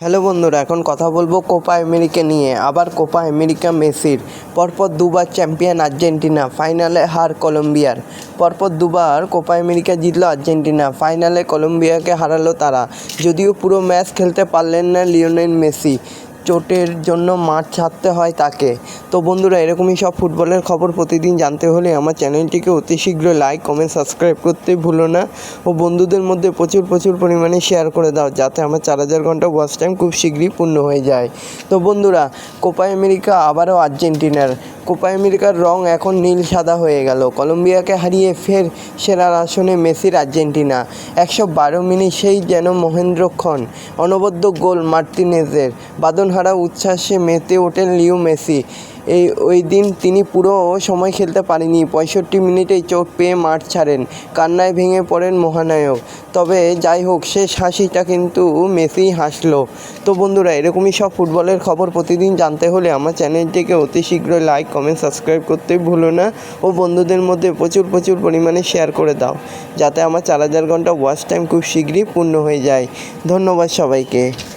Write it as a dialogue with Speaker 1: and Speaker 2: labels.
Speaker 1: Hello বন্ধুরা, এখন কথা বলব কোপা আমেরিকা নিয়ে। আবার কোপা আমেরিকা মেসির। পরপর দুবার চ্যাম্পিয়ন আর্জেন্টিনা, ফাইনালে হার কলম্বিয়ার। পরপর দুবার কোপা আমেরিকা জিতলো আর্জেন্টিনা, ফাইনালে কলম্বিয়াকে হারালো তারা। যদিও পুরো ম্যাচ খেলতে পারলেন না লিওনেল মেসি। চোটের জন্য মাঠ ছাড়তে হয় তাকে। তো বন্ধুরা, এরকমই সব ফুটবলের খবর প্রতিদিন জানতে হলে আমার চ্যানেলটিকে অতি শীঘ্র লাইক কমেন্ট সাবস্ক্রাইব করতে ভুলো না ও বন্ধুদের মধ্যে প্রচুর প্রচুর পরিমাণে শেয়ার করে দাও যাতে আমার চার হাজার ঘণ্টা ওয়াচ টাইম খুব শীঘ্রই পূর্ণ হয়ে যায়। তো বন্ধুরা কোপা আমেরিকা আবারও আর্জেন্টিনার। কোপা আমেরিকার রং এখন নীল সাদা হয়ে গেল। কলম্বিয়াকে হারিয়ে ফের সেরার আসনে মেসির আর্জেন্টিনা। একশো বারো মিনিট সেই যেন মহেন্দ্রক্ষণ অনবদ্য গোল মার্টিনেজের বাদনহারা উচ্ছ্বাসে মেতে ওঠেন লিও মেসি। এই, ওই দিন তিনি পুরো সময় খেলতে পারেনি। পঁয়ষট্টি মিনিটেই চোট পেয়ে মাঠ ছাড়েন। কান্নায় ভেঙে পড়েন মহানায়ক। তবে যাই হোক, শেষ হাসিটা কিন্তু মেসিই হাসলো। তো বন্ধুরা, এরকমই সব ফুটবলের খবর প্রতিদিন জানতে হলে আমার চ্যানেলটিকে অতি শীঘ্রই লাইক, কমেন্ট, সাবস্ক্রাইব করতে ভুলো না ও বন্ধুদের মধ্যে প্রচুর প্রচুর পরিমাণে শেয়ার করে দাও, যাতে আমার চার হাজার ঘণ্টা ওয়াচ টাইম খুব শীঘ্রই পূর্ণ হয়ে যায়। ধন্যবাদ সবাইকে।